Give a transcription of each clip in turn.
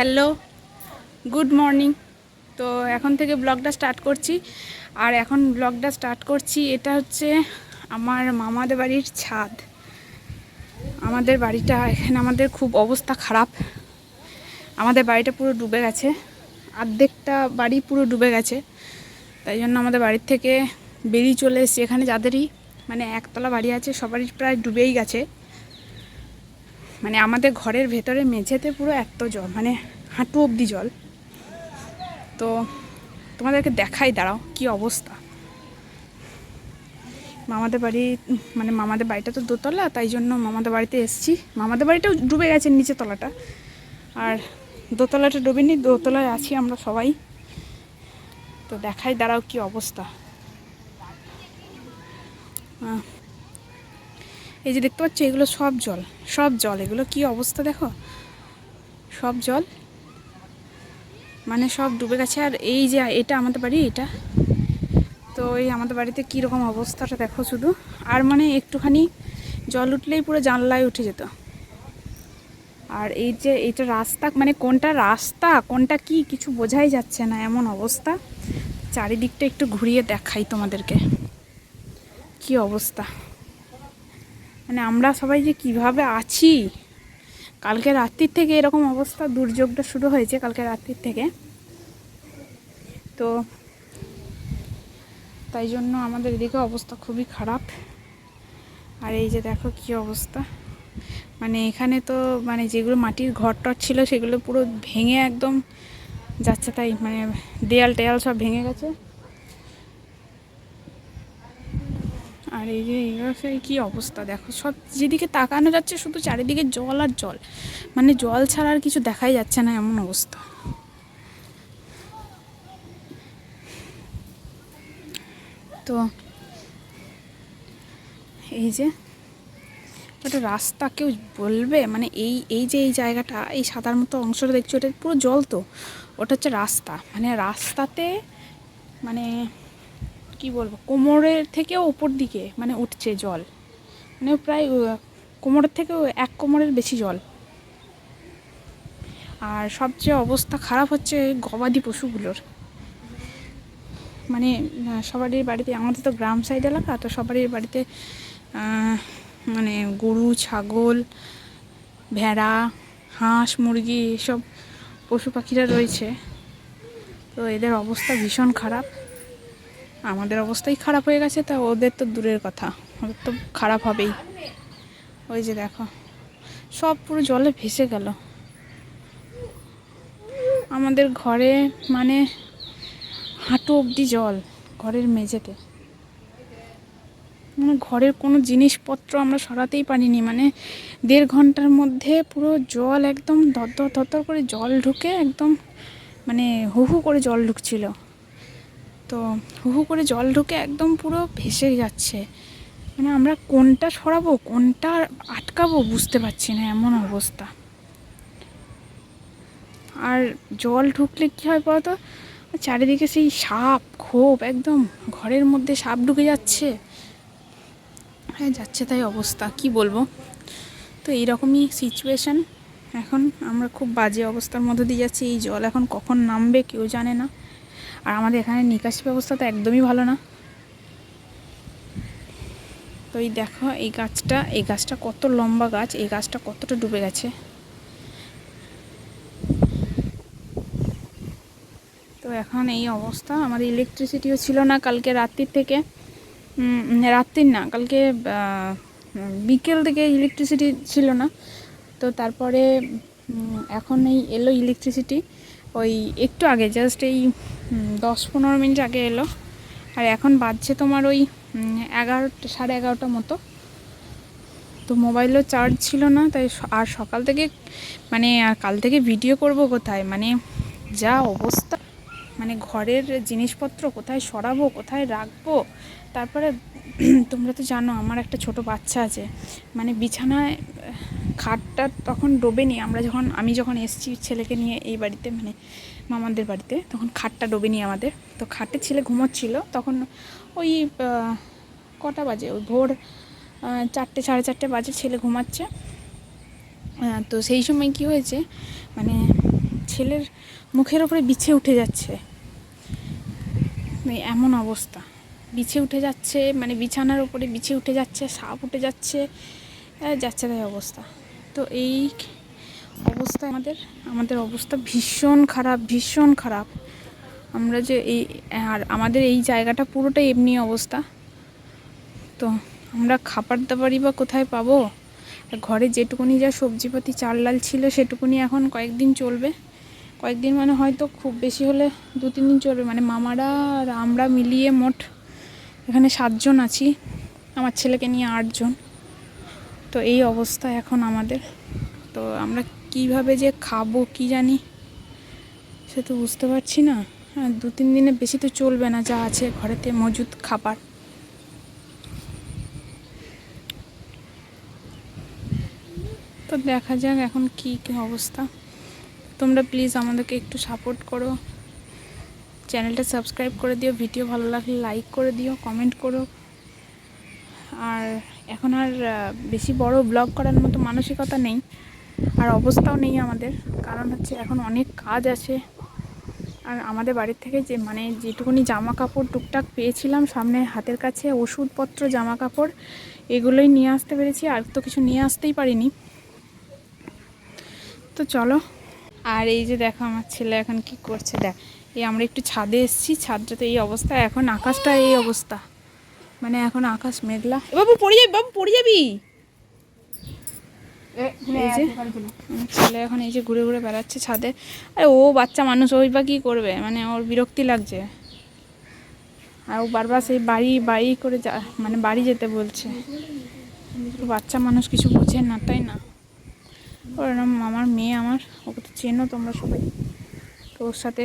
Hello, good morning. তো এখন থেকে ব্লগটা স্টার্ট করছি। আর এখন ব্লগটা স্টার্ট করছি, এটা হচ্ছে আমার মামাদের বাড়ির ছাদ। আমাদের বাড়িটা, এখানে আমাদের খুব অবস্থা খারাপ। আমাদের বাড়িটা পুরো ডুবে গেছে। অর্ধেকটা বাড়ি পুরো ডুবে গেছে। তাই জন্য আমাদের বাড়ির থেকে বেরিয়ে চলে এসেছি। এখানে যাদেরই মানে একতলা বাড়ি আছে, সবারই প্রায় ডুবেই গেছে। মানে আমাদের ঘরের ভেতরে মেঝেতে পুরো এত জল মানে হাঁটু অবধি জল। তো তোমাদেরকে দেখাই, দাঁড়াও, কি অবস্থা। মামাদের বাড়ি মানে মামাদের বাড়িটা তো দোতলা, তাই জন্য মামাদের বাড়িতে এসেছি। মামাদের বাড়িটাও ডুবে গেছে নিচে তলাটা। আর দোতলাটা ডুবেনি, দোতলায় আছি আমরা সবাই। তো দেখাই, দাঁড়াও, কি অবস্থা। এই যে দেখতে পাচ্ছ, এগুলো সব জল। সব জল, এগুলো কি অবস্থা দেখো? সব জল। মানে সব ডুবে গেছে। আর এই যে এটা আমাদের বাড়ি, এটা? তো এই আমাদের বাড়িতে কীরকম অবস্থাটা দেখো শুধু। আর মানে একটুখানি জল উঠলেই পুরো জানলায় উঠে যেত। আর এই যে এটা রাস্তা মানে কোনটা রাস্তা, কোনটা কি, কিছু বোঝাই যাচ্ছে না এমন অবস্থা। চারিদিকটা একটু ঘুরিয়ে দেখাই তোমাদেরকে। কি অবস্থা। মানে আমরা সবাই যে কীভাবে আছি কালকে রাত্রির থেকে এরকম অবস্থা, দুর্যোগটা শুরু হয়েছে কালকে রাত্রির থেকে। তো তাই জন্য আমাদের এদিকে অবস্থা খুবই খারাপ। আর এই যে দেখো কি অবস্থা। মানে এখানে তো মানে যেগুলো মাটির ঘর টর ছিল সেগুলো পুরো ভেঙে একদম যাচ্ছে তাই মানে দেয়াল টেয়াল সব ভেঙে গেছে আর এই যে সেই কী অবস্থা? দেখো, সব যেদিকে তাকানো যাচ্ছে শুধু চারিদিকে জল আর জল। মানে জল ছাড়া আর কিছু দেখাই যাচ্ছে না এমন অবস্থা। তো এই যে একটা রাস্তা কেউ বলবে মানে এই এই যে এই জায়গাটা, এই সাদার মতো অংশটা দেখছ, এটা পুরো জল তো। ওটা হচ্ছে রাস্তা। মানে রাস্তাতে মানে কি বলব, কোমরের থেকেও ওপর দিকে মানে উঠছে জল। মানে প্রায় কোমরের থেকেও এক কোমরের বেশি জল। আর সবচেয়ে অবস্থা খারাপ হচ্ছে গবাদি পশুগুলোর। মানে সবারই বাড়িতে, আমাদের তো গ্রাম সাইড এলাকা, তো সবারই বাড়িতে মানে গরু, ছাগল, ভেড়া, হাঁস, মুরগি এসব পশু পাখিরা রয়েছে। তো এদের অবস্থা ভীষণ খারাপ। আমাদের অবস্থাই খারাপ হয়ে গেছে, তা ওদের তো দূরের কথা। ওদের তো খারাপ হবেই। ওই যে দেখো, সব পুরো জলে ভেসে গেল। আমাদের ঘরে মানে হাঁটু অবধি জল, ঘরের মেঝেতে। মানে ঘরের কোনো জিনিসপত্র আমরা সরাতেই পারিনি মানে দেড় ঘণ্টার মধ্যে পুরো জল একদম ধর দরদর করে জল ঢুকে একদম মানে হু হু করে জল ঢুকছিল। তো হু হু করে জল ঢুকে একদম পুরো ভেসে যাচ্ছে। মানে আমরা কোনটা সরাবো, কোনটা আটকাবো বুঝতে পারছি না, এমন অবস্থা। আর জল ঢুকলে কী হয় বলতো? চারিদিকে সেই সাপ, খোপ একদম ঘরের মধ্যে সাপ ঢুকে যাচ্ছে। হ্যাঁ যাচ্ছে তাই অবস্থা, কি বলব? তো এইরকমই সিচুয়েশান এখন আমরা খুব বাজে অবস্থার মধ্যে দিয়ে যাচ্ছি, এই জল এখন কখন নামবে কেউ জানে না। আর আমাদের এখানে নিকাশি ব্যবস্থা তো একদমই ভালো না। তো এই দেখো, এই গাছটা এই গাছটা কত লম্বা গাছ, এই গাছটা কতটা ডুবে গেছে। তো এখন এই অবস্থা, আমাদের ইলেকট্রিসিটিও ছিল না কালকে রাত্রির থেকে। রাত্রির না, কালকে বিকেল থেকে ইলেকট্রিসিটি ছিল না। তো তারপরে এখন এই এলো ইলেকট্রিসিটি ওই একটু আগে জাস্ট এই দশ পনেরো মিনিট আগে এলো। আর এখন বাজছে তোমার ওই এগারোটা, সাড়ে এগারোটা মতো। তো মোবাইলও চার্জ ছিল না, তাই আর সকাল থেকে মানে আর কাল থেকে ভিডিও করব কোথায়? মানে যা অবস্থা। মানে ঘরের জিনিসপত্র কোথায় সরাবো, কোথায় রাখব? তারপরে তোমরা তো জানো, আমার একটা ছোট বাচ্চা আছে। মানে বিছানায় খাটটা তখন ডোবেনি। আমরা যখন, আমি যখন এসেছি ছেলেকে নিয়ে এই বাড়িতে মানে মামাদের বাড়িতে, তখন খাটটা ডোবেনি আমাদের। তো খাটে ছেলে ঘুমোচ্ছিল। তখন ওই কটা বাজে? ওই ভোর চারটে, সাড়ে চারটে বাজে ছেলে ঘুমাচ্ছে। তো সেই সময় কি হয়েছে মানে ছেলের মুখের ওপরে বিছে উঠে যাচ্ছে। মানে এমন অবস্থা। বিছে উঠে যাচ্ছে মানে বিছানার ওপরে বিছে উঠে যাচ্ছে, সাপ উঠে যাচ্ছে যাচ্ছে তাই অবস্থা। তো এই অবস্থা আমাদের আমাদের অবস্থা ভীষণ খারাপ ভীষণ খারাপ। আমরা যে এই, আর আমাদের এই জায়গাটা পুরোটাই এমনি অবস্থা। তো আমরা খাবার দাবারই বা কোথায় পাবো? ঘরে যেটুকুনি যা সবজিপাতি চাল ডাল ছিল সেটুকুনি এখন কয়েকদিন চলবে। কয়েকদিন মানে হয়তো খুব বেশি হলে দু তিন দিন চলবে। মানে মামারা আর আমরা মিলিয়ে মোট এখানে সাতজন আছি। আমার ছেলেকে নিয়ে আটজন। তো এই অবস্থা এখন আমাদের। তো আমরা কীভাবে যে খাব কি জানি সে তো বুঝতে পারছি না। হ্যাঁ দু তিন দিনে বেশি তো চলবে না, যা আছে ঘরেতে মজুদ খাবার। তো দেখা যাক এখন কি কি অবস্থা। তোমরা প্লিজ আমাদেরকে একটু সাপোর্ট করো। চ্যানেলটা সাবস্ক্রাইব করে দিও ভিডিও ভালো লাগলে লাইক করে দিও কমেন্ট করো। আর এখন আর বেশি বড় ব্লগ করার মতো মানসিকতা নেই, আর অবস্থাও নেই আমাদের। কারণ হচ্ছে এখন অনেক কাজ আছে। আর আমাদের বাড়ির থেকে যে মানে যেটুকুনি জামা কাপড় টুকটাক পেয়েছিলাম, সামনে হাতের কাছে ওষুধপত্র জামা কাপড় এগুলোই নিয়ে আসতে পেরেছি। আর তো কিছু নিয়ে আসতেই পারিনি। তো চলো। আর এই যে দেখো আমার ছেলে এখন কি করছে, দেখ। এই আমরা একটু ছাদে এসেছি, ছাদটাতে এই অবস্থা, এখন আকাশটা এই অবস্থা। মানে এখন আকাশ মেঘলা। বাবু পড়ে যাবি বাবু পড়ে যাবি। এই যে ছেলে এখন এই যে ঘুরে ঘুরে বেড়াচ্ছে ছাদে। আরে ও বাচ্চা মানুষ ওই বা কী করবে? মানে ওর বিরক্তি লাগছে। আর ও বারবার সেই বাড়ি বাড়ি করে যা মানে বাড়ি যেতে বলছে। বাচ্চা মানুষ কিছু বোঝে না তাই না? ওর নাম আমার মেয়ে আমার ওকে তো চেনো তোমরা সবাই। তো ওর সাথে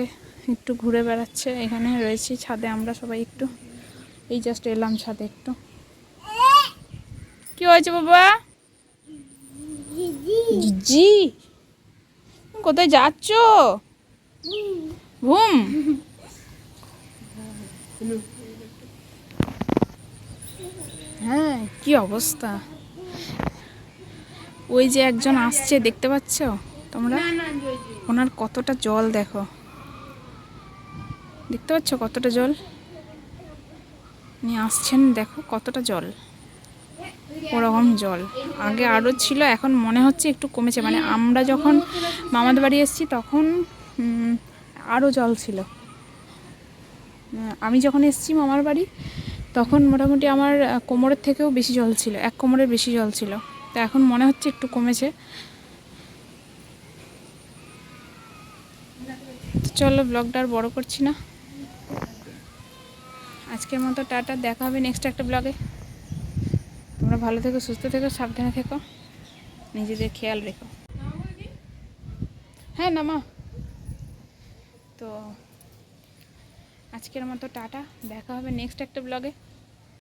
একটু ঘুরে বেড়াচ্ছে এখানে রয়েছি ছাদে আমরা সবাই একটু। এই জাস্ট এলাম ছাদে একটু। কি হয়েছে বাবা? জি কোথায় যাচ্ছ? ঘুম। হ্যাঁ কি অবস্থা? ওই যে একজন আসছে, দেখতে পাচ্ছ তোমরা? ওনার কতটা জল দেখো। দেখতে পাচ্ছ কতটা জল? উনি আসছেন, দেখো কতটা জল। ওরকম জল। আগে আরও ছিল, এখন মনে হচ্ছে একটু কমেছে। মানে আমরা যখন মামাদের বাড়ি এসেছি, তখন আরও জল ছিল। আমি যখন এসেছি মামার বাড়ি, তখন মোটামুটি আমার কোমরের থেকেও বেশি জল ছিল, এক কোমরের বেশি জল ছিল। তো এখন মনে হচ্ছে একটু কমেছে। চলো ব্লগটা আর বড় করছি না। আজকের মতো টাটা, দেখা হবে নেক্সট একটা ব্লগে তোমরা ভালো থেকো, সুস্থ থেকো, সাবধানে থেকো, নিজেদের খেয়াল রেখো। হ্যাঁ নামা তো, আজকের মতো টাটা, দেখা হবে নেক্সট একটা ব্লগে